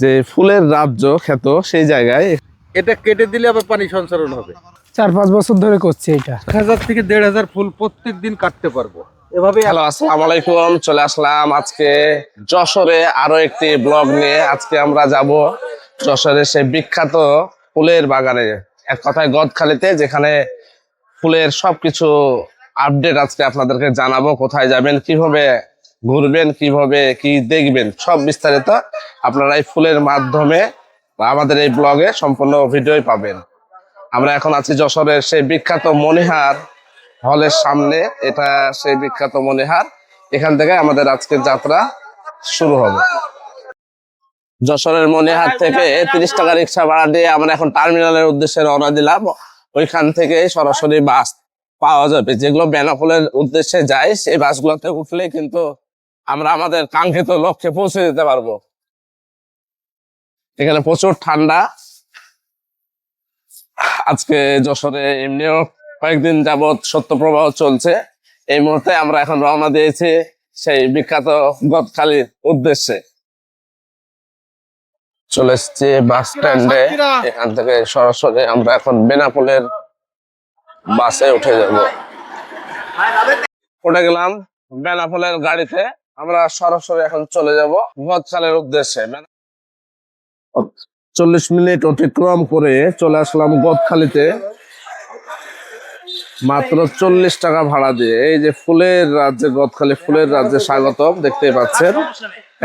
যে ফুলের রাজ্য খ্যাত সেই জায়গায় এটা কেটে দিলে আবার পানি সঞ্চারণ হবে। চার পাঁচ বছর ধরে করছি এটা। এক হাজার থেকে দেড় হাজার ফুল প্রত্যেক দিন কাটতে পারব। এভাবে হ্যালো আসসালামু আলাইকুম চলে আসলাম আজকে যশোরে আরও একটি ব্লগ নিয়ে। আজকে আমরা যাব যশোরের সেই বিখ্যাত ফুলের বাগানে। এক কথায় গদখালিতে যেখানে ফুলের সবকিছু আপডেট আজকে আপনাদেরকে জানাব কোথায় যাবেন কীভাবে ঘুরবেন, কীভাবে, কি দেখবেন, সব বিস্তারিত আপনারা এই ফুলের মাধ্যমে আমাদের এই ব্লগে সম্পূর্ণ ভিডিওই পাবেন। আমরা এখন আছি যশোরের সেই বিখ্যাত মনিহার হলের সামনে। এটা সেই বিখ্যাত মনিহার এখান থেকে আমাদের আজকের যাত্রা শুরু হবে। যশোরের মনিহার থেকে তিরিশ টাকা রিক্সা ভাড়া দিয়ে আমরা এখন টার্মিনালের উদ্দেশ্যে রওনা দিলাম। ওইখান থেকে সরাসরি বাস পাওয়া যাবে। যেগুলো বেনাফলের উদ্দেশ্যে যায়, সেই বাসগুলোতে উঠলে কিন্তু আমরা আমাদের কাঙ্ক্ষিত লক্ষ্যে পৌঁছে যেতে পারব। এখানে প্রচুর ঠান্ডা। আজকে যশোরে এমনিও কয়েকদিন যাবৎ সত্য প্রবাহ চলছে। এই মুহূর্তে আমরা এখন রওনা দিয়েছি সেই বিখ্যাত গদখালির উদ্দেশ্যে। চলে এসেছি বাস স্ট্যান্ডে। এখান থেকে সরাসরি আমরা এখন বেনাপোলের বাসে উঠে যাব। উঠে গেলাম বেনাপোলের গাড়িতে। আমরা সরাসরি এখন চলে যাব গদখালের উদ্দেশ্যে। চল্লিশ মিনিট অতিক্রম করে চলে আসলাম গদখালিতে। মাত্র চল্লিশ টাকা ভাড়া দিয়ে। এই যে ফুলের রাজ্যে, গদখালি ফুলের রাজ্যে স্বাগতম দেখতে পাচ্ছেন।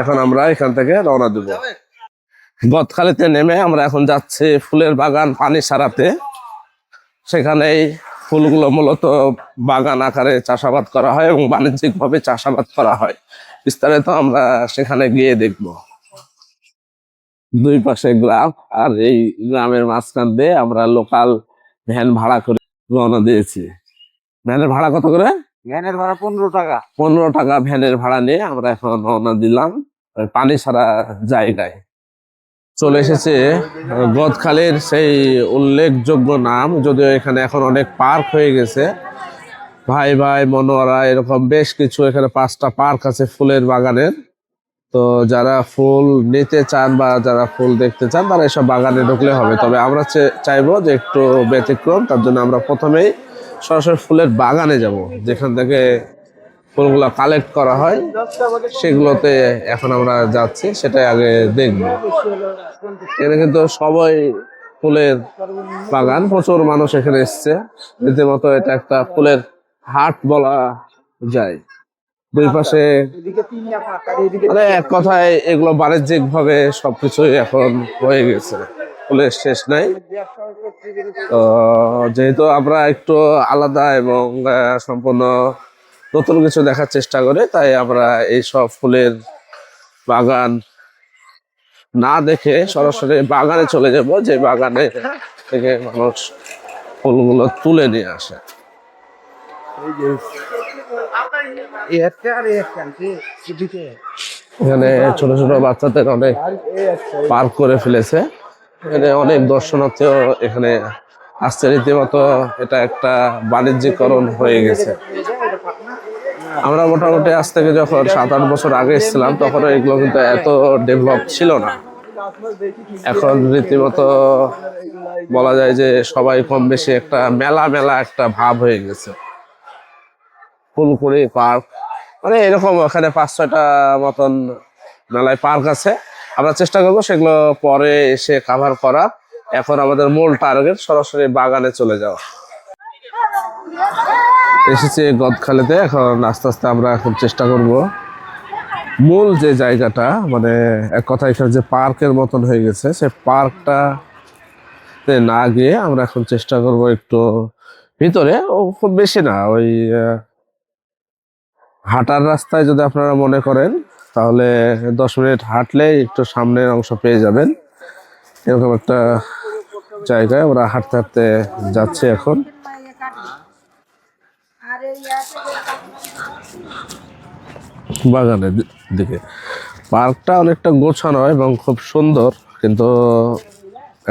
এখন আমরা এখান থেকে রওনা দিব। গদখালিতে নেমে আমরা এখন যাচ্ছি ফুলের বাগান পানি সারাতে। সেখানেই ফুলগুলো মূলত বাগান আকারে চাষাবাদ করা হয় এবং বাণিজ্যিক ভাবে চাষাবাদ করা হয়। বিস্তারিত আমরা সেখানে গিয়ে দেখব। দুই পাশে গ্রাম আর এই গ্রামের মাঝখান দিয়ে আমরা লোকাল ভ্যান ভাড়া করে রওনা দিয়েছি। ভ্যানের ভাড়া কত করে? ভ্যানের ভাড়া পনেরো টাকা। পনেরো টাকা ভ্যানের ভাড়া নিয়ে আমরা এখন রওনা দিলাম। পানি ছাড়া জায়গায়। চলে এসেছে গদখালির সেই উল্লেখযোগ্য নাম, যদিও এখানে এখন অনেক পার্ক হয়ে গেছে। ভাই ভাই, মনোয়ারা, এরকম বেশ কিছু এখানে পাঁচটা পার্ক আছে ফুলের বাগানের। তো যারা ফুল নিতে চান বা যারা ফুল দেখতে চান, তারা এসব বাগানে ঢুকলে হবে। তবে আমরা চাইব যে একটু ব্যতিক্রম, তার জন্য আমরা প্রথমেই সরাসরি ফুলের বাগানে যাব, যেখান থেকে ফুলগুলো কালেক্ট করা হয়, সেগুলোতে এখন আমরা যাচ্ছি, সেটাই আগে দেখব। এখানে কিন্তু সবাই ফুলের বাগান, প্রচুর মানুষ এখানে এসছে। রীতিমতো এটা একটা ফুলের হাট বলা যায়। দুই পাশে মানে এক কথায় এগুলো বাণিজ্যিক ভাবে সবকিছুই এখন হয়ে গেছে, ফুলের শেষ নাই। তো যেহেতু আমরা একটু আলাদা এবং সম্পূর্ণ নতুন কিছু দেখার চেষ্টা করে তাই আমরা এই সব ফুলের বাগান না দেখে সরাসরি বাগানে চলে যাব যে বাগানে থেকে মানুষ ফুলগুলো তুলে নিয়ে আসে। এখানে ছোট ছোট বাচ্চাদের অনেক পার্ক করে ফেলেছে। এখানে অনেক দর্শনার্থীও এখানে আসছে রীতিমতো এটা একটা বাণিজ্যিকরণ হয়ে গেছে। আমরা মোটামুটি আজ থেকে যখন সাত, আট বছর আগে এসেছিলাম, তখন এগুলো কিন্তু এত ডেভেলপ ছিল না। এখন রীতিমতো বলা যায় যে সবাই কম বেশি একটা মেলা মেলা একটা ভাব হয়ে গেছে। ফুলকুড়ি পার্ক মানে এরকম ওখানে পাঁচ, ছয়টা মতন মেলায় পার্ক আছে। আমরা চেষ্টা করব সেগুলো পরে এসে কাভার করা। এখন আমাদের মূল টার্গেট সরাসরি বাগানে চলে যাওয়া। এসেছি গদখালিতে। এখন আস্তে আস্তে আমরা এখন চেষ্টা করব। মূল যে জায়গাটা মানে এক কথা এখানে যে পার্কের মতন হয়ে গেছে সে পার্কটা না গিয়ে আমরা এখন চেষ্টা করব একটু ভিতরে, ও খুব বেশি না, ওই হাঁটার রাস্তায় যদি আপনারা মনে করেন, তাহলে দশ মিনিট হাঁটলে একটু সামনের অংশ পেয়ে যাবেন। এরকম একটা জায়গায় আমরা হাঁটতে হাঁটতে যাচ্ছি এখন। বাগানের দিকে। পার্কটা অনেকটা গোছানো এবং খুব সুন্দর, কিন্তু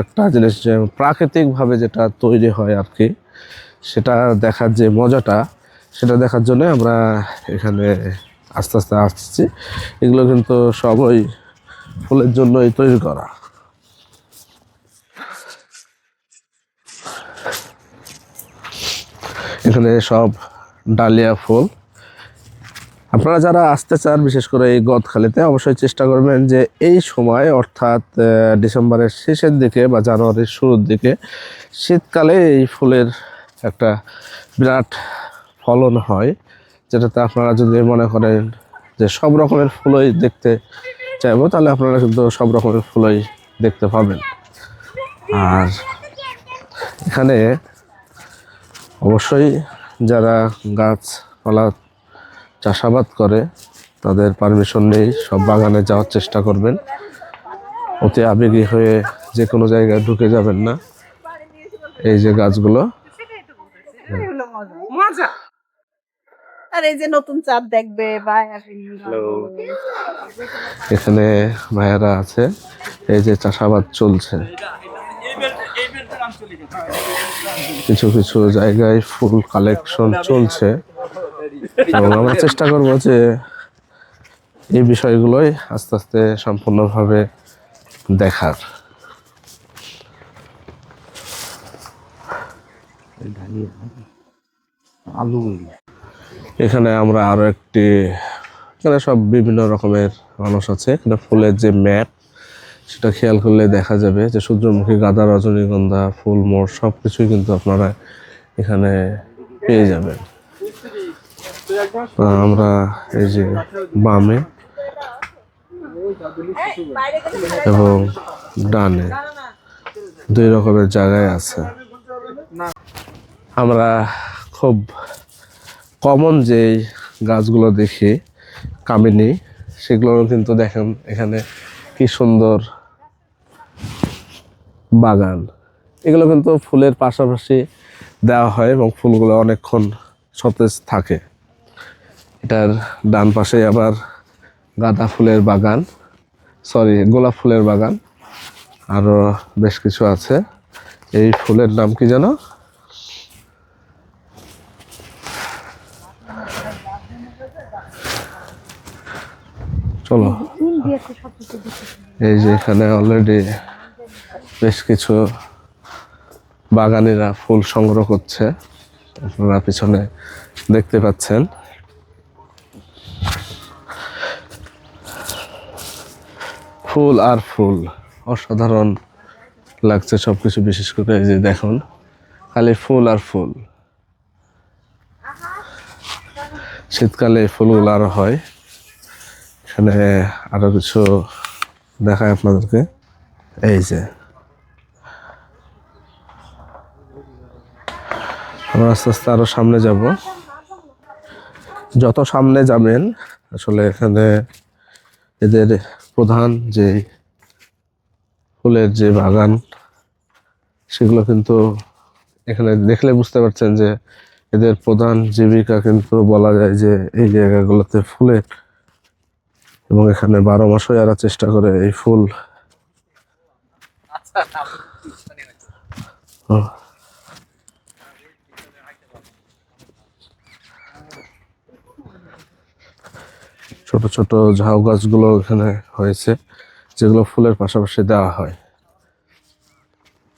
একটা জিনিস যে প্রাকৃতিকভাবে যেটা তৈরি হয় আর কি, সেটা দেখার যে মজাটা, সেটা দেখার জন্য আমরা এখানে আস্তে আস্তে আসছি। এগুলো কিন্তু সবই ফুলের জন্যই তৈরি করা। এখানে সব ডালিয়া ফুল। আপনারা যারা আসতে চান, বিশেষ করে এই গদখালিতে অবশ্যই চেষ্টা করবেন যে এই সময়, অর্থাৎ ডিসেম্বরের শেষের দিকে বা জানুয়ারির শুরুর দিকে, শীতকালে এই ফুলের একটা বিরাট ফলন হয়, যেটাতে আপনারা যদি মনে করেন যে সব রকমের ফুলই দেখতে চাইব, তাহলে আপনারা কিন্তু সব রকমের ফুলই দেখতে পাবেন। আর এখানে অবশ্যই যারা গাছপালা চাষাবাদ করে তাদের পারমিশন নেই সব বাগানে যাওয়ার চেষ্টা করবেন। অতি আবেগী হয়ে যে কোনো জায়গায় ঢুকে যাবেন না। এই যে গাছগুলো। আর এই যে নতুন চাঁদ দেখবে এখানে ভাইয়ারা আছে। এই যে চাষাবাদ চলছে। কিছু কিছু জায়গায় ফুল কালেকশন চলছে। এবং আমরা চেষ্টা করব যে এই বিষয়গুলোই আস্তে আস্তে সম্পূর্ণভাবে দেখার। এখানে আমরা আরও একটি এখানে সব বিভিন্ন রকমের মানুষ আছে। এখানে ফুলের যে ম্যাপ সেটা খেয়াল করলে দেখা যাবে যে সূর্যমুখী, গাঁদা, রজনীগন্ধা, ফুল মোড় সব কিছুই কিন্তু আপনারা এখানে পেয়ে যাবেন। আমরা এই যে বামে এবং ডানে দুই রকমের জায়গায় আছে। আমরা খুব কমন যে গাছগুলো দেখি, কামিনী সেগুলো কিন্তু দেখেন এখানে কি সুন্দর বাগান। এগুলো কিন্তু ফুলের পাশাপাশি দেওয়া হয় এবং ফুলগুলো অনেকক্ষণ সতেজ থাকে। এটার ডান পাশে আবার গাঁদা ফুলের বাগান সরি গোলাপ ফুলের বাগান আরও বেশ কিছু আছে। এই ফুলের নাম কি যেন? চলো। এই যে এখানে অলরেডি বেশ কিছু বাগানিরা ফুল সংগ্রহ করছে। আপনারা পিছনে দেখতে পাচ্ছেন। ফুল আর ফুল, অসাধারণ লাগছে সবকিছু বিশেষ করে এই যে দেখুন, খালি ফুল আর ফুল। শীতকালে ফুলগুলো আরও হয়। এখানে আরও কিছু দেখায় আপনাদেরকে। এই যে। আমরা আস্তে আস্তে আরও সামনে যাব যত সামনে যাবেন আসলে এখানে এদের প্রধান যে ফুলের যে বাগান সেগুলো কিন্তু এখানে দেখলে বুঝতে পারছেন যে এদের প্রধান জীবিকা কিন্তু বলা যায় যে এই জায়গাগুলোতে ফুলের এবং এখানে বারো মাসই এরা চেষ্টা করে এই ফুল ও। ছোট ছোট ঝাউ গাছগুলো এখানে হয়েছে, যেগুলো ফুলের পাশাপাশি দেওয়া হয়।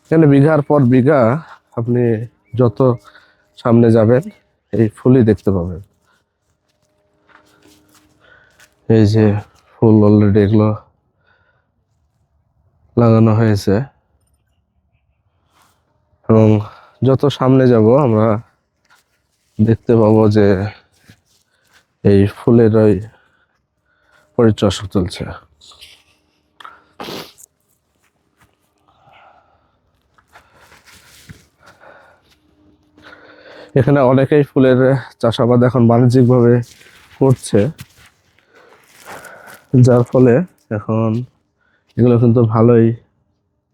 এখানে বিঘার পর বিঘা আপনি যত সামনে যাবেন, এই ফুলই দেখতে পাবেন। এই যে ফুল অলরেডি এগুলো লাগানো হয়েছে। এবং যত সামনে যাব, আমরা দেখতে পাবো যে এই ফুলের ওই পরিচর্যা চলছে এখানে অনেকেই ফুলের চাষাবাদ এখন বাণিজ্যিকভাবে করছে, যার ফলে এখন এগুলো কিন্তু ভালোই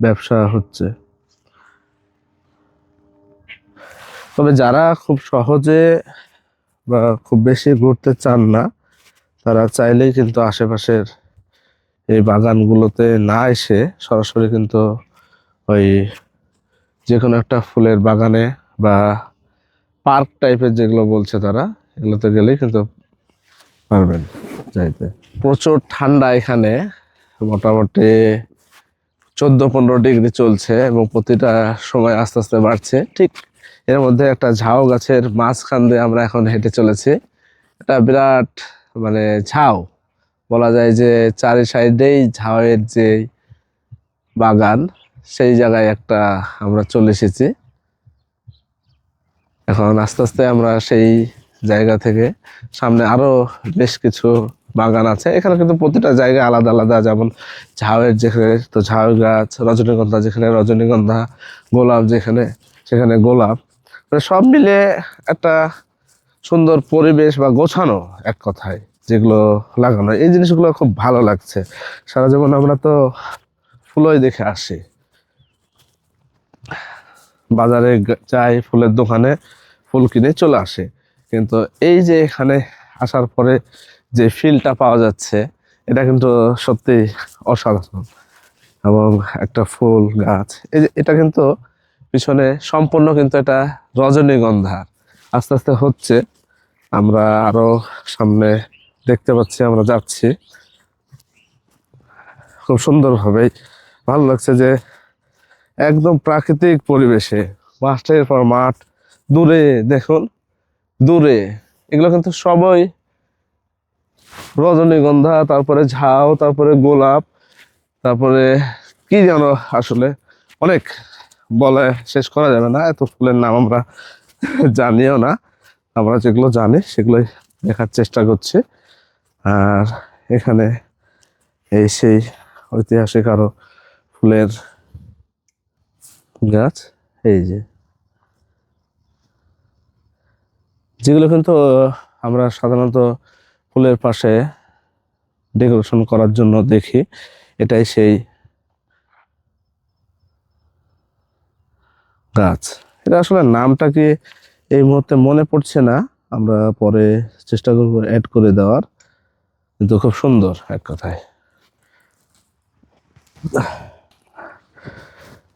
ব্যবসা হচ্ছে। তবে যারা খুব সহজে বা খুব বেশি ঘুরতে চান না তারা চাইলেই কিন্তু আশেপাশের এই বাগানগুলোতে না এসে সরাসরি কিন্তু ওই যে কোনো একটা ফুলের বাগানে বা পার্ক টাইপের যেগুলো বলছে তারা, এগুলোতে গেলেই কিন্তু পারবেন যাইতে। প্রচুর ঠান্ডা এখানে, মোটামুটি চোদ্দ পনেরো ডিগ্রি চলছে এবং প্রতিটা সময় আস্তে আস্তে বাড়ছে। ঠিক এর মধ্যে একটা ঝাউ গাছের মাঝখান দিয়ে আমরা এখন হেঁটে চলেছি। এটা বিরাট মানে ঝাউ। বলা যায় যে চারি সাইডেই ঝাউয়ের যে বাগান, সেই জায়গায় একটা আমরা চলে এসেছি। এখন আস্তে আস্তে আমরা সেই জায়গা থেকে সামনে আরও বেশ কিছু বাগান আছে। এখানে কিন্তু প্রতিটা জায়গা আলাদা আলাদা, যেমন ঝাউয়ের যেখানে তো ঝাউ গাছ, রজনীগন্ধা যেখানে রজনীগন্ধা, গোলাপ যেখানে, সেখানে গোলাপ। মানে সব মিলে একটা সুন্দর পরিবেশ বা গোছানো এক কথায় যেগুলো লাগানো। এই জিনিসগুলো খুব ভালো লাগছে। সারা জীবন আমরা তো ফুলই দেখে আসি। বাজারে যাই ফুলের দোকানে ফুল কিনে চলে আসে। কিন্তু এই যে এখানে আসার পরে যে ফিলটা পাওয়া যাচ্ছে, এটা কিন্তু সত্যি অসাধারণ। এবং একটা ফুল গাছ, এই এটা কিন্তু পিছনে সম্পূর্ণ কিন্তু এটা রজনীগন্ধার আস্তে আস্তে হচ্ছে, আমরা আরও সামনে দেখতে পাচ্ছি, আমরা যাচ্ছি। খুব সুন্দরভাবেই। ভালো লাগছে যে একদম প্রাকৃতিক পরিবেশে মাঠের পর মাঠ, দূরে দেখুন, দূরে। এগুলো কিন্তু সবই রজনীগন্ধা, তারপরে ঝাউ, তারপরে গোলাপ, তারপরে কি যেন আসলে, অনেক বলে শেষ করা যাবে না, এত ফুলের নাম আমরা জানিও না। আমরা যেগুলো জানি, সেগুলোই দেখার চেষ্টা করছি। আর এখানে এই সেই ঐতিহাসিক আরও ফুলের গাছ, এই যে। যেগুলো কিন্তু আমরা সাধারণত ফুলের পাশে ডেকোরেশন করার জন্য দেখি। এটাই সেই গাছ। এটা আসলে নামটা কি এই মুহূর্তে মনে পড়ছে না। আমরা পরে চেষ্টা করব অ্যাড করে দেওয়ার। কিন্তু খুব সুন্দর এক কথায়।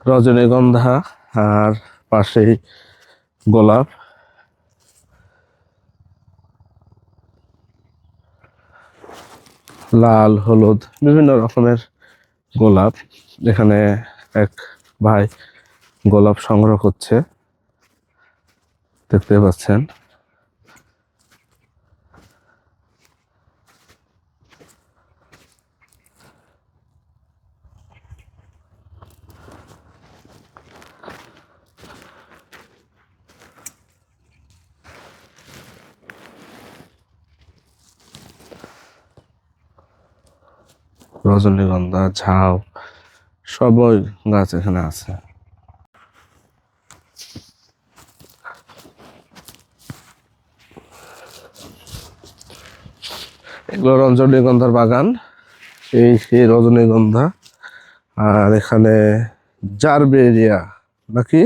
রজনীগন্ধা আর পাশেই গোলাপ। লাল, হলুদ, বিভিন্ন রকমের গোলাপ। এখানে এক ভাই গোলাপ সংগ্রহ করছে। দেখতে পাচ্ছেন। রজনীগন্ধা ঝাউ সবই গাছ এখানে আছে। এগুলো রজনীগন্ধার বাগান। এই সেই রজনীগন্ধা আর এখানে জারবেরিয়া নাকি?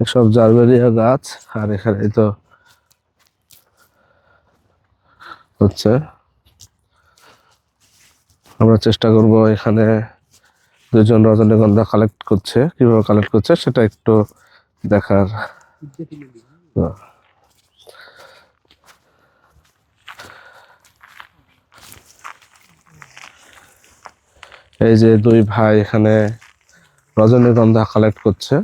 এসব জারবেরিয়া গাছ। আর এখানে তো হচ্ছে আমরা চেষ্টা করব এখানে দুজন রজনীগন্ধা কালেক্ট করছে। কীভাবে কালেক্ট করছে সেটা একটু দেখার। এই যে দুই ভাই এখানে রজনীগন্ধা কালেক্ট করছে।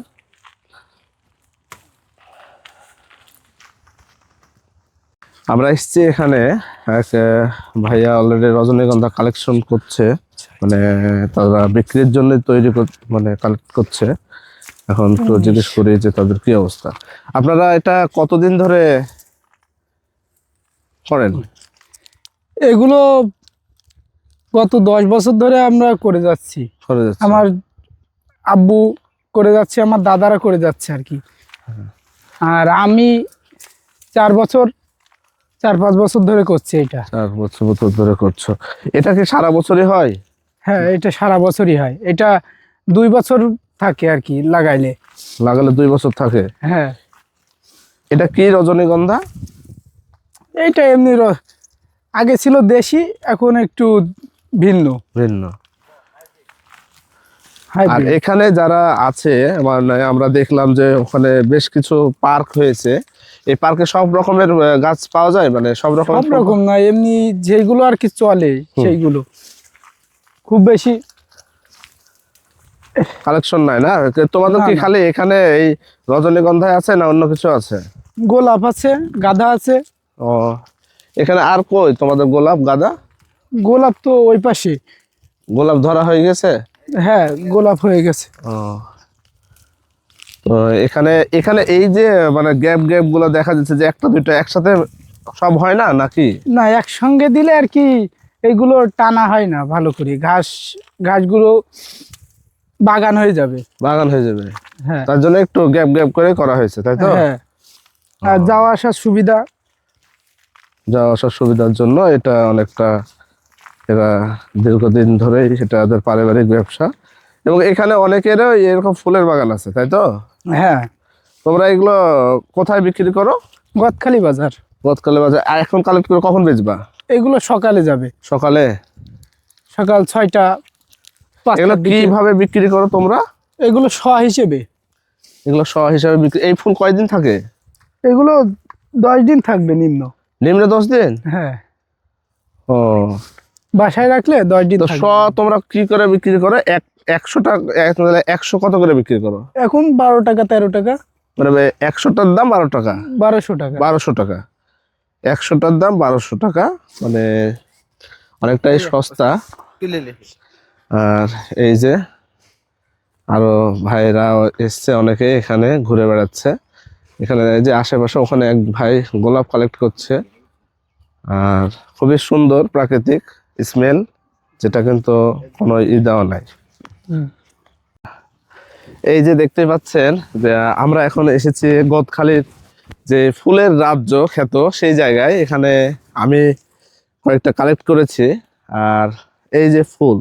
আমরা এসেছি এখানে এক ভাইয়া অলরেডি রজনীগন্ধা কালেকশন করছে। মানে তারা বিক্রির জন্য তৈরি মানে কালেক্ট করছে। এখন তো জিজ্ঞেস করি যে তাদের কি অবস্থা। আপনারা এটা কতদিন ধরে করেন? এগুলো গত দশ বছর ধরে আমরা করে যাচ্ছি। করে আমার আব্বু করে যাচ্ছে আমার দাদারা করে যাচ্ছে আর কি। আর আমি চার বছর চার পাঁচ বছর ধরে করছি এটা। চার বছর বছর ধরে করছ। এটা কি সারা বছরই হয়? হ্যাঁ এটা সারা বছরই হয়। এটা দুই বছর থাকে আর কি লাগাইলে। লাগালে দুই বছর থাকে? হ্যাঁ। এটা কি রজনীগন্ধা? এটা এমনি আগে ছিল দেশি এখন একটু ভিন্ন। ভিন্ন। আর এখানে যারা আছে মানে আমরা দেখলাম যে ওখানে বেশ কিছু পার্ক হয়েছে। এই পার্কে সব রকমের গাছ পাওয়া যায়? মানে সব রকম সব রকম না এমনি যেগুলো আর কি চলে সেইগুলো। খুব বেশি কালেকশন নাই না? তোমাদের কি খালি এখানে এই রজনীগন্ধায় আছে না অন্য কিছু আছে? গোলাপ আছে গাঁদা আছে। ও এখানে আর কই? তোমাদের গোলাপ গাঁদা? গোলাপ তো ওই পাশে গোলাপ ধরা হয়ে গেছে? হ্যাঁ গোলাপ হয়ে গেছে। ও। তো এখানে এখানে এই যে মানে গ্যাপ গ্যাপগুলো দেখা যাচ্ছে যে একটা দুইটা একসাথে সব হয় না নাকি? না একসঙ্গে দিলে আর কি এগুলো টানা হয় না ভালো করে। ঘাস ঘাসগুলো বাগান হয়ে যাবে। বাগান হয়ে যাবে। হ্যাঁ। তার জন্য একটু গ্যাপ গ্যাপ করে করা হয়েছে তাই তো? হ্যাঁ। আর যাওয়া আসার সুবিধা? যাওয়া আসার সুবিধার জন্য এটা অনেকটা এরা দীর্ঘদিন ধরেই এটা ওদের পারিবারিক ব্যবসা। এবং এখানে অনেকেরও এরকম ফুলের বাগান আছে তাই তো? হ্যাঁ। তোমরা এগুলো কোথায় বিক্রি করো? গদখালি বাজার। গতকালে বাজার। আর এখন কালেক্ট করে কখন বেচবা? এগুলো সকালে যাবে। সকালে? সকাল ছয়টা এগুলো কীভাবে বিক্রি করো তোমরা? এগুলো শ হিসেবে। এগুলো শ হিসাবে বিক্রি। এই ফুল কয়দিন থাকে? এগুলো দশ দিন থাকবে নিম্ন। নিম্ন দশ দিন? হ্যাঁ। ও। বাসায় রাখলে দশ দিন তো শ তোমরা কি করে বিক্রি করো? এক একশো টাকা একশো কত করে বিক্রি করো? এখন বারো টাকা তেরো টাকা। মানে একশোটার দাম বারো টাকা। বারোশো টাকা। বারোশো টাকা। একশোটার দাম বারোশো টাকা মানে অনেকটাই সস্তা। আর এই যে আরও ভাইরা এসছে অনেকে এখানে ঘুরে বেড়াচ্ছে। এখানে এই যে আশেপাশে ওখানে এক ভাই গোলাপ কালেক্ট করছে। আর খুবই সুন্দর প্রাকৃতিক। স্মেল যেটা কিন্তু কোনো ই দেওয়া নাই। এই যে দেখতে পাচ্ছেন যে আমরা এখন এসেছি গদখালির যে ফুলের রাজ্য খ্যাত সেই জায়গায়। এখানে আমি কয়েকটা কালেক্ট করেছি আর এই যে ফুল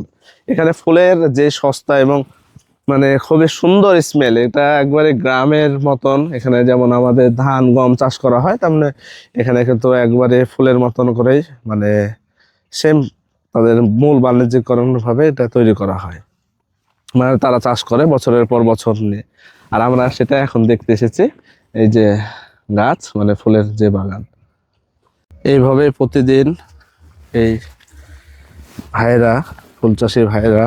এখানে ফুলের যে সস্তা এবং মানে খুবই সুন্দর স্মেল এটা একবারে গ্রামের মতন। এখানে যেমন আমাদের ধান গম চাষ করা হয় তেমনি এখানে কিন্তু একবারে ফুলের মতন করেই মানে সেম তাদের মূল বাণিজ্যিকরণ ভাবে এটা তৈরি করা হয়। মানে তারা চাষ করে বছরের পর বছর নিয়ে। আর আমরা সেটা এখন দেখতে এসেছি, এই যে গাছ মানে ফুলের যে বাগান। এইভাবে প্রতিদিন এই ভাইরা ফুল চাষি ভাইরা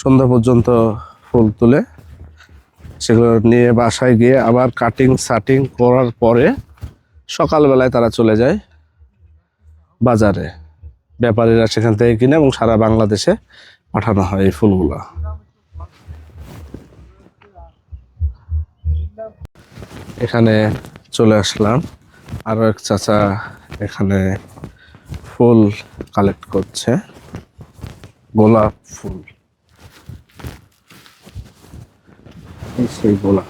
সন্ধ্যা পর্যন্ত ফুল তুলে সেগুলো নিয়ে বাসায় গিয়ে আবার কাটিং সাটিং করার পরে সকালবেলায় তারা চলে যায় বাজারে। ব্যাপারীরা সেখান থেকে কিনে এবং সারা বাংলাদেশে পাঠানো হয় এই ফুলগুলো। এখানে চলে আসলাম। আরও এক চাচা এখানে ফুল কালেক্ট করছে। গোলাপ ফুল। সেই গোলাপ।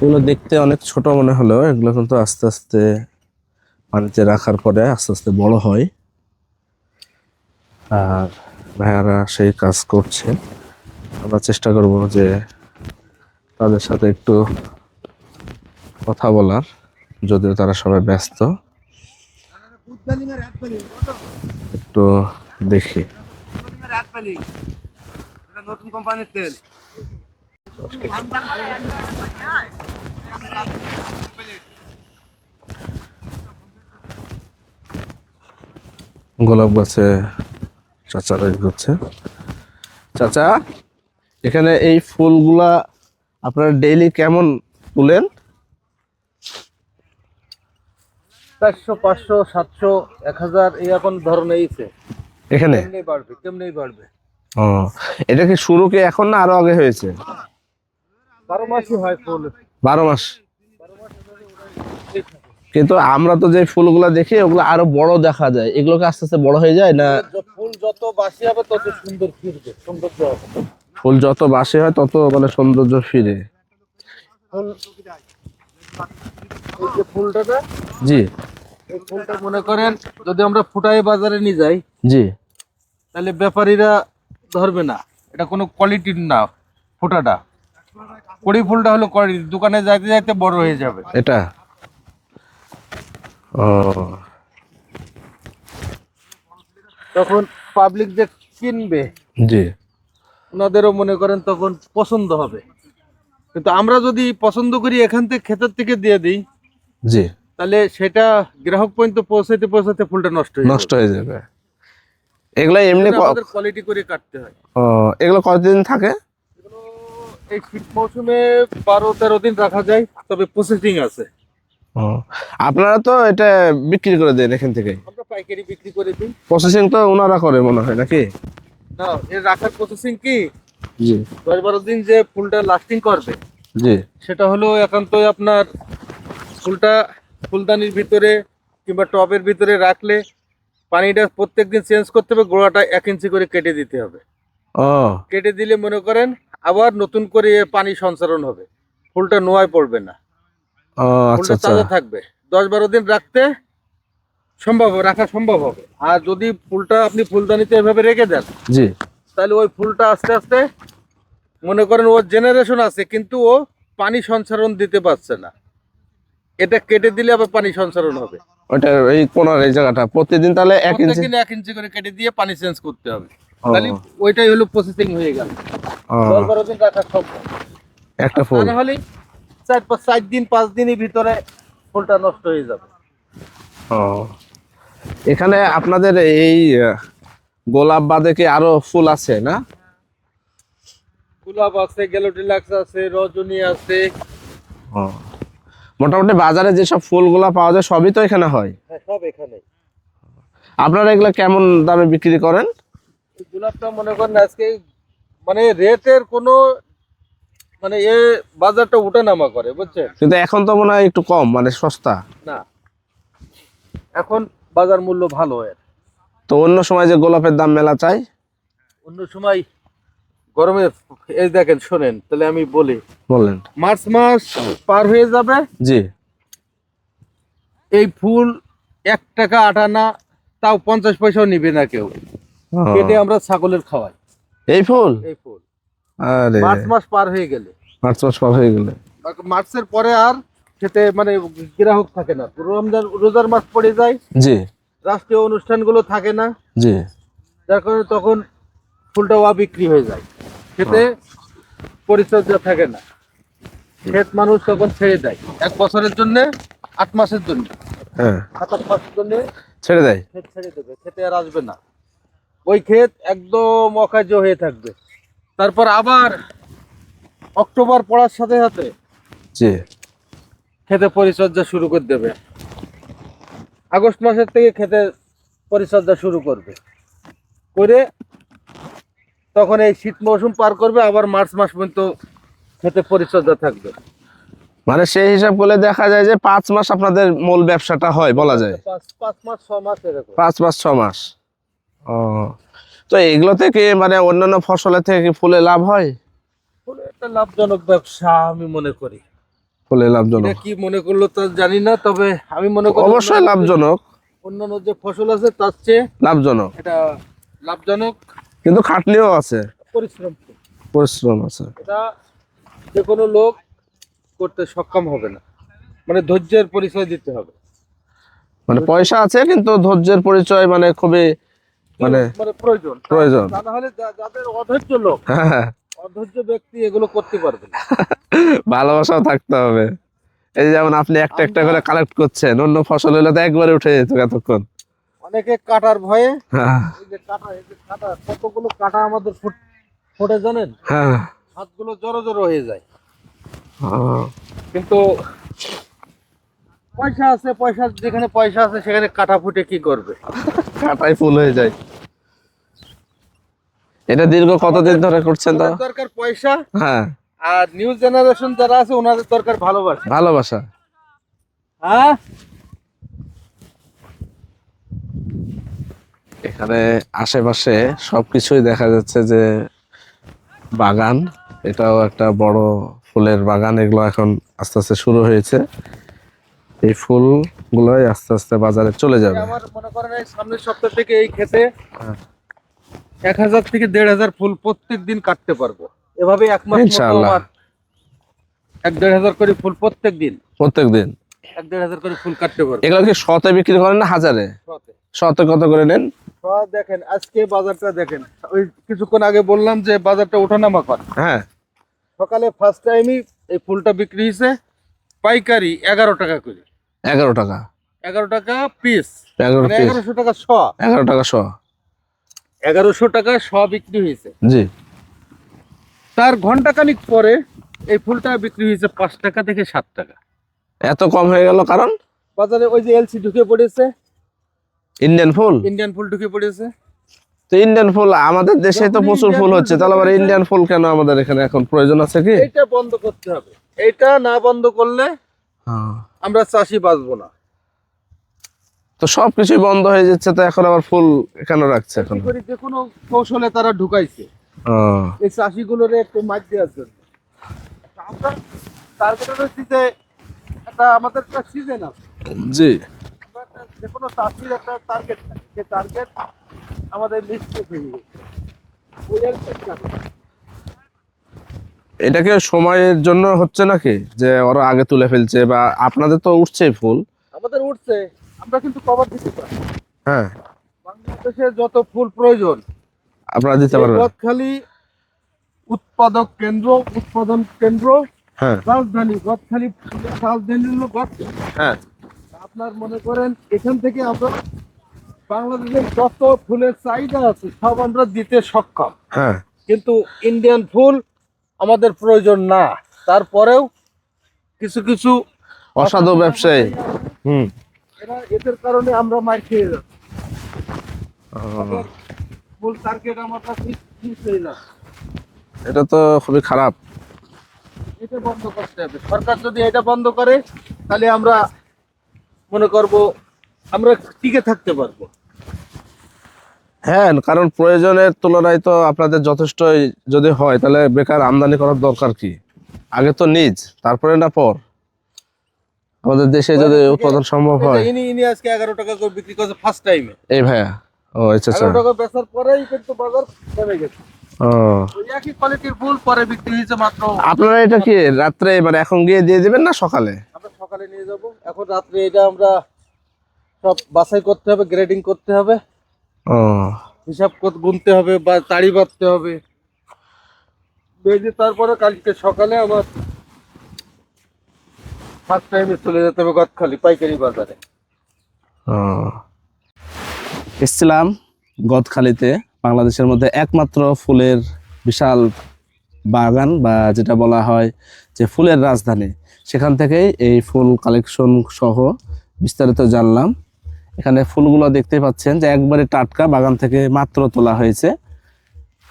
এগুলো দেখতে অনেক ছোট মনে হলেও এগুলো কিন্তু আস্তে আস্তে পানিতে রাখার পরে আস্তে আস্তে বড় হয়। আর ভাইয়ারা সেই কাজ করছে। আমরা চেষ্টা করব যে তাদের সাথে একটু কথা বলার, যদিও তারা সবাই ব্যস্ত। একটু দেখি। গোলাপ গাছে চাচারা করছে। চাচা এখানে এই ফুলগুলা আপনারা ডেইলি কেমন তুলেন? চারশো পাঁচশো সাতশো এক হাজার এখন ধরনের এখানে? বাড়বে কেমনি বাড়বে। ও এটা কি শুরু কি এখন না আরও আগে হয়েছে? বারো মাসই হয় ফুল। বারো মাস? কিন্তু আমরা তো যে ফুলগুলা দেখি ওগুলো আরও বড় দেখা যায়। এগুলোকে আস্তে আস্তে বড় হয়ে যায় না? ফুল যত বাসি হবে তত সুন্দর ফিরবে সৌন্দর্য ফুল যত বাসি হয় তত মানে সৌন্দর্য ফিরে। ফুল ফুলটা জি। এই ফুলটা মনে করেন যদি আমরা ফুটাই বাজারে নিয়ে যাই জি। তাহলে ব্যাপারীরা ধরবে না। এটা কোনো কোয়ালিটির না ফোটাটা। কড়ি ফুলটা হলো কোয়ালিটি দোকানে যাইতে যাইতে বড় হয়ে যাবে। এটা। ও। তখন পাবলিক যে কিনবে জি। ওনাদেরও মনে করেন তখন পছন্দ হবে। কিন্তু আমরা যদি পছন্দ করি এখান থেকে ক্ষেতের থেকে দিয়ে দিই জি। তাহলে সেটা গ্রাহক পর্যন্ত পৌঁছাতে পৌঁছাতে ফুলটা নষ্ট হয়ে নষ্ট হয়ে যাবে। এগুলো এমনি আমাদের কোয়ালিটি করে কাটতে হয়। ও, এগুলো কতদিন থাকে? এই শীত মৌসুমে বারো তেরো দিন রাখা যায় তবে প্রসেসিং আছে। আপনারা তো এটা বিক্রি করে দেন এখান থেকে? আমরা পাইকারি বিক্রি করে দিই। প্রসেসিং তো ওনারা করে মনে হয় নাকি? না এর রাখার প্রসেসিং কি? জি। দশ বারো দিন যে ফুলটা লাস্টিং করবে জি। সেটা হলো একান্তই আপনার ফুলটা ফুলদানির ভিতরে কিংবা টবের ভিতরে রাখলে পানিটা প্রত্যেকদিন চেঞ্জ করতে হবে গোড়াটা এক ইঞ্চি করে কেটে দিতে হবে। ও। কেটে দিলে মনে করেন আবার নতুন করে পানি সঞ্চারণ হবে। ফুলটা নোয়ায় পড়বে না। আচ্ছা ফুলটা আচ্ছা। তাজা থাকবে। দশ বারো দিন রাখতে সম্ভব রাখা সম্ভব হবে। আর যদি ফুলটা আপনি ফুলদানিতে এভাবে রেখে দেন জি। তাহলে ওই ফুলটা আস্তে আস্তে মনে করেন ওর জেনারেশন আছে কিন্তু ও পানি সঞ্চারণ দিতে পারছে না। এটা কেটে দিলে আবার পানি সঞ্চারণ হবে। ওটা এই কোনার এই জায়গাটা প্রতিদিন তাহলে এক ইঞ্চি? এক ইঞ্চি করে কেটে দিয়ে পানি চেঞ্জ করতে হবে। তাহলে ওইটাই হলো প্রসেসিং হয়ে গেল। দশ বারো দিন রাখা সম্ভব। একটা ফুল। না হলে চার পাঁচ চার দিন পাঁচ দিনের ভিতরে ফুলটা নষ্ট হয়ে যাবে। ও। এখানে আপনাদের এই গোলাপ বাদে কি আরও ফুল আছে না? গোলাপ আছে গ্যালোডিলাক্স আছে রজনী আছে। মোটামুটি বাজারে যেসব ফুলগুলা পাওয়া যায় সবই তো এখানে হয়? হ্যাঁ সব এখানে। আপনারা এগুলো কেমন দামে বিক্রি করেন? গোলাপটা মনে করেন আজকে মানে রেটের কোনো মানে এ বাজারটা উঠানামা করে বুঝছেন? কিন্তু এখন তো মনে হয় একটু কম মানে সস্তা। না। এখন বাজার মূল্য ভালো এর। তো অন্য সময় যে গোলাপের দাম মেলা চাই? অন্য সময় গরমে এই দেখেন শোনেন তাহলে আমি বলি। বললেন মার্চ মাস পার হয়ে যাবে। জি। এই ফুল এক টাকা আটানা তাও পঞ্চাশ পয়সাও নিবে না কেউ। কেটে আমরা ছাগলের খাওয়াই। এই ফুল? এই ফুল। আরে। মার্চ মাস পার হয়ে গেলে। মার্চ মাস পার হয়ে গেলে। মার্চের পরে আর খেতে মানে গ্রাহক থাকে না। রমজান রোজার মাস পড়ে যায়। জি। রাষ্ট্রীয় অনুষ্ঠানগুলো থাকে না। জি। যার কারণে তখন ফুলটা বিক্রি হয়ে যায়। খেতে পরিচর্যা থাকে না। ক্ষেত মানুষ তখন ছেড়ে দেয়। এক বছরের জন্য আট মাসের জন্য। হ্যাঁ। সাত আট মাসের জন্য ছেড়ে দেয়। ক্ষেত ছেড়ে দেবে। খেতে আর আসবে না। ওই ক্ষেত একদম অকার্য হয়ে থাকবে। তারপর আবার অক্টোবর পড়ার সাথে সাথে জি। খেতে পরিচর্যা শুরু করে দেবে। আগস্ট মাসের থেকে খেতে পরিচর্যা শুরু করবে। করে তখন এই শীত মৌসুম পার করবে আবার মার্চ মাস পর্যন্ত খেতে পরিচর্যা থাকবে। মানে সেই হিসাব করলে দেখা যায় যে পাঁচ মাস আপনাদের মূল ব্যবসাটা হয় বলা যায়। পাঁচ মাস ছ মাস এরকম। পাঁচ মাস ছ মাস। ও। তো এগুলো থেকে মানে অন্যান্য ফসলের থেকে ফুলে লাভ হয়? ফুলের একটা লাভজনক ব্যবসা আমি মনে করি। ফুলে লাভজনক। কি মনে করল তা জানি না তবে আমি মনে করি অবশ্যই লাভজনক। অন্যান্য যে ফসল আছে তার চেয়ে লাভজনক। এটা লাভজনক কিন্তু খাটনিও আছে। পরিশ্রম। পরিশ্রম আছে। এটা যে কোনো লোক করতে সক্ষম হবে না। মানে ধৈর্যের পরিচয় দিতে হবে। মানে পয়সা আছে কিন্তু ধৈর্যের পরিচয় মানে খুবই মানে মানে প্রয়োজন। প্রয়োজন। তা না হলে যাদের অধৈর্য লোক হ্যাঁ। অধৈর্য ব্যক্তি এগুলো করতে পারবে ভালোবাসাও থাকতে হবে। এই যেমন আপনি একটা একটা করে কালেক্ট করছেন অন্য ফসল হলে তো একবারে উঠে যেত এতক্ষণ। অনেকে কাটার ভয়ে হ্যাঁ। এই যে কাটা এই যে কাটা কতগুলো কাটা আমাদের ফুট ফোটে জানেন? হ্যাঁ। হাতগুলো জড়ো জড়ো হয়ে যায়। কিন্তু পয়সা আছে পয়সা যেখানে পয়সা আছে সেখানে কাটা ফুটে কি করবে? কাটাই ফুল হয়ে যায়। এটা দীর্ঘ কতদিন ধরে করছেন তো দরকার পয়সা হ্যাঁ। আর নিউ জেনারেশন যারা আছে ওনাদের দরকার ভালোবাসা। ভালোবাসা। হ্যাঁ? এখানে আশেপাশে সবকিছুই দেখা যাচ্ছে যে বাগান এটাও একটা বড় ফুলের বাগান এগুলো এখন আস্তে আস্তে শুরু হয়েছে। এই ফুলগুলোই আস্তে আস্তে বাজারে চলে যাবে। আমার মনে করেন সামনের সপ্তাহ থেকে এই খেতে হ্যাঁ। এক হাজার থেকে দেড় হাজার ফুল প্রত্যেক দিন কাটতে পারব। এভাবে এক মাস ইনশাআল্লাহ। এক দেড় হাজার করে ফুল প্রত্যেক দিন প্রত্যেক দিন এক দেড় হাজার করে ফুল কাটতে পারব। এগুলো কি শতে বিক্রি করেন না হাজারে? শতে। কত করে নেন? দেখেন আজকে বাজারটা দেখেন। ওই কিছুক্ষণ আগে বললাম যে বাজারটা ওঠানামা করে। হ্যাঁ। সকালে ফার্স্ট টাইমই এই ফুলটা বিক্রি হয়েছে পাইকারি এগারো টাকা করে। এগারো টাকা। এগারো টাকা পিস মানে পিস এগারোশো টাকা শ। এগারো টাকা শ। এগারোশো টাকা শ বিক্রি হয়েছে। জি। তার ঘন্টাখানিক পরে এই ফুলটা বিক্রি হয়েছে পাঁচ টাকা থেকে সাত টাকা। এত কম হয়ে গেল কারণ? বাজারে ওই যে এলসি ঢুকে পড়েছে। ইন্ডিয়ান ফুল? ইন্ডিয়ান ফুল ঢুকে পড়েছে। তো ইন্ডিয়ান ফুল আমাদের দেশে তো প্রচুর ফুল হচ্ছে। তাহলে আবার ইন্ডিয়ান ফুল কেন আমাদের এখানে এখন প্রয়োজন আছে কি? এইটা বন্ধ করতে হবে। এইটা না বন্ধ করলে হ্যাঁ। আমরা চাষি বাঁচবো না। তো সবকিছুই বন্ধ হয়ে যাচ্ছে তো এখন আবার ফুল কেন রাখছে এখন? যে কোনো কৌশলে তারা ঢুকাইছে। এই চাষিগুলোরে একটু মাছ দেওয়ার জন্য। আমরা টার্গেটের হচ্ছে যে একটা আমাদের একটা সিজন আছে। জি। যে কোনো চাষির একটা টার্গেট থাকে। সে টার্গেট আমাদের লিস্টে হয়ে গেছে। ওই আর চেষ্টা করি। এটা কি সময়ের জন্য হচ্ছে নাকি? যে ওরা আগে তুলে ফেলছে বা আপনাদের তো উঠছে ফুল। আমাদের উঠছে। আমরা কিন্তু কভার দিতে পারি। হ্যাঁ। বাংলাদেশে যত ফুল প্রয়োজন আপনারা দিতে পারবেন। গদখালি উৎপাদক কেন্দ্র উৎপাদন কেন্দ্র হ্যাঁ। রাজধানী গদখালি ফুলের রাজধানী হলো গদখালি হ্যাঁ। আপনার মনে করেন এখান থেকে আমরা বাংলাদেশের যত ফুলের চাহিদা আছে সব আমরা দিতে সক্ষম। হ্যাঁ। কিন্তু ইন্ডিয়ান ফুল আমাদের প্রয়োজন না। তারপরেও কিছু কিছু অসাধু ব্যবসায়ী। হুম। এরা এদের কারণে আমরা মার খেয়ে যাচ্ছি। ফুল টার্গেট আমার কাছে হয়ে যাচ্ছে। এটা তো খুবই খারাপ। এটা বন্ধ করতে হবে। সরকার যদি এটা বন্ধ করে তাহলে আমরা মনে করব আমরা টিকে থাকতে পারব। হ্যাঁ কারণ প্রয়োজনের তুলনায় তো আপনাদের যথেষ্টই যদি হয় তাহলে বেকার আমদানি করার দরকার কি? আগে তো নিজ তারপরে না পর? আমাদের দেশে যদি উৎপাদন সম্ভব হয়। ইনি ইনি আজকে এগারো টাকা করে বিক্রি করছে ফার্স্ট টাইমে এই ভাইয়া। ও আচ্ছা আচ্ছা। এগারো টাকা বেচার পরেই কিন্তু বাজার কমে গেছে। একই কোয়ালিটির ফুল পরে বিক্রি হয়েছে মাত্র আপনারা এটা কি রাত্রে মানে এখন গিয়ে দিয়ে দিবেন না সকালে? আমরা সকালে নিয়ে যাব। এখন রাত্রে এটা আমরা সব বাছাই করতে হবে গ্রেডিং করতে হবে। ও। হিসাব কর- গুনতে হবে বা তাড়ি বাঁধতে হবে। বেঁধে তারপরে কালকে সকালে আমার ফার্স্ট টাইমে চলে যেতে হবে গদখালি পাইকারি বাজারে। এসছিলাম গদখালিতে বাংলাদেশের মধ্যে একমাত্র ফুলের বিশাল বাগান বা যেটা বলা হয় যে ফুলের রাজধানী। সেখান থেকেই এই ফুল কালেকশন সহ বিস্তারিত জানলাম। এখানে ফুলগুলো দেখতে পাচ্ছেন যে একবারে টাটকা বাগান থেকে মাত্র তোলা হয়েছে।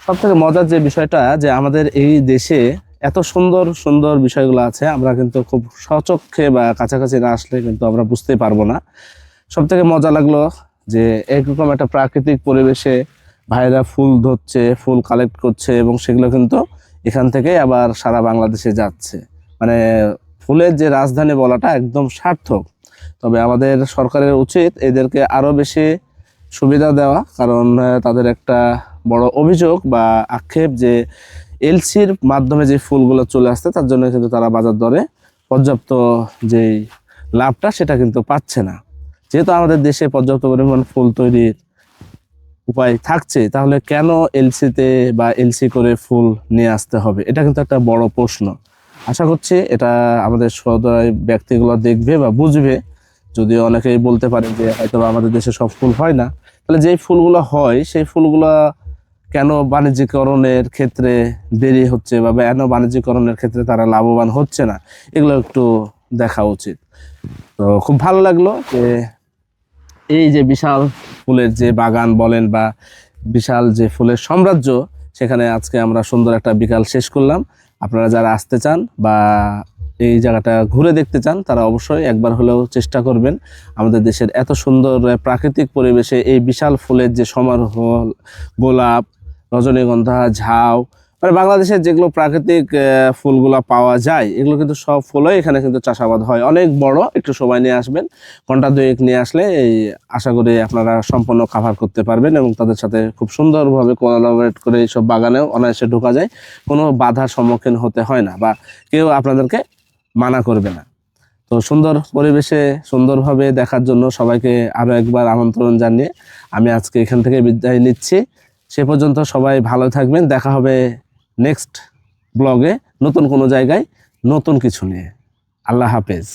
সব থেকে মজার যে বিষয়টা যে আমাদের এই দেশে এত সুন্দর সুন্দর বিষয়গুলো আছে। আমরা কিন্তু খুব সচক্ষে বা কাছাকাছি না আসলে কিন্তু আমরা বুঝতে পারব না। সব থেকে মজা লাগল যে এরকম একটা প্রাকৃতিক পরিবেশে ভাইরা ফুল ধরছে, ফুল কালেক্ট করছে এবং সেগুলো কিন্তু এখান থেকে আবার সারা বাংলাদেশে যাচ্ছে। মানে ফুলের যে রাজধানী বলাটা একদম সার্থক। তবে আমাদের সরকারের উচিত এদেরকে আরও বেশি সুবিধা দেওয়া, কারণ তাদের একটা বড় অভিযোগ বা আক্ষেপ যে এলসির মাধ্যমে যে ফুলগুলো চলে আসছে, তার জন্য কিন্তু তারা বাজার দরে পর্যাপ্ত যেই লাভটা, সেটা কিন্তু পাচ্ছে না। যেহেতু আমাদের দেশে পর্যাপ্ত পরিমাণ ফুল তৈরির উপায় থাকছে, তাহলে কেন এলসিতে বা এলসি করে ফুল নিয়ে আসতে হবে? এটা কিন্তু একটা বড় প্রশ্ন। আশা করছি এটা আমাদের সদয় ব্যক্তিগুলো দেখবে বা বুঝবে। যদি অনেকেই বলতে পারে যে হয়তো আমাদের দেশে সব ফুল হয় না, তাহলে যেই ফুলগুলো হয়, সেই ফুলগুলো কেন বাণিজ্যিকরণের ক্ষেত্রে দেরি হচ্ছে বা কেন বাণিজ্যিকরণের ক্ষেত্রে তারা লাভবান হচ্ছে না? এগুলো একটু দেখা উচিত। তো খুব ভালো লাগল যে এই যে বিশাল ফুলের যে বাগান বলেন বা বিশাল যে ফুলের সাম্রাজ্য, সেখানে আজকে আমরা সুন্দর একটা বিকাল শেষ করলাম। আপনারা যারা আসতে চান বা এই জায়গাটা ঘুরে দেখতে চান, তারা অবশ্যই একবার হলেও চেষ্টা করবেন। আমাদের দেশের এত সুন্দর প্রাকৃতিক পরিবেশে এই বিশাল ফুলের যে সমারোহ, গোলাপ রজনীগন্ধা, ঝাউ মানে বাংলাদেশের যেগুলো প্রাকৃতিক ফুলগুলো পাওয়া যায়, এগুলো কিন্তু সব ফুলই এখানে কিন্তু চাষাবাদ হয়। অনেক বড়, একটু সময় নিয়ে আসবেন, ঘণ্টা দুয়েক নিয়ে আসলে এই আশা করি আপনারা সম্পূর্ণ কাভার করতে পারবেন এবং তাদের সাথে খুব সুন্দরভাবে কোলাবরেট করে এইসব বাগানেও অনায়াসে ঢোকা যায়। কোনো বাধার সম্মুখীন হতে হয় না বা কেউ আপনাদেরকে মানা করবে না। তো সুন্দর পরিবেশে, সুন্দরভাবে দেখার জন্য সবাইকে আরও একবার আমন্ত্রণ জানিয়ে আমি আজকে এখান থেকে বিদায় নিচ্ছি। সে পর্যন্ত সবাই ভালো থাকবেন। দেখা হবে নেক্সট ব্লগে নতুন কোনো জায়গায়, নতুন কিছু নিয়ে। আল্লাহ হাফেজ।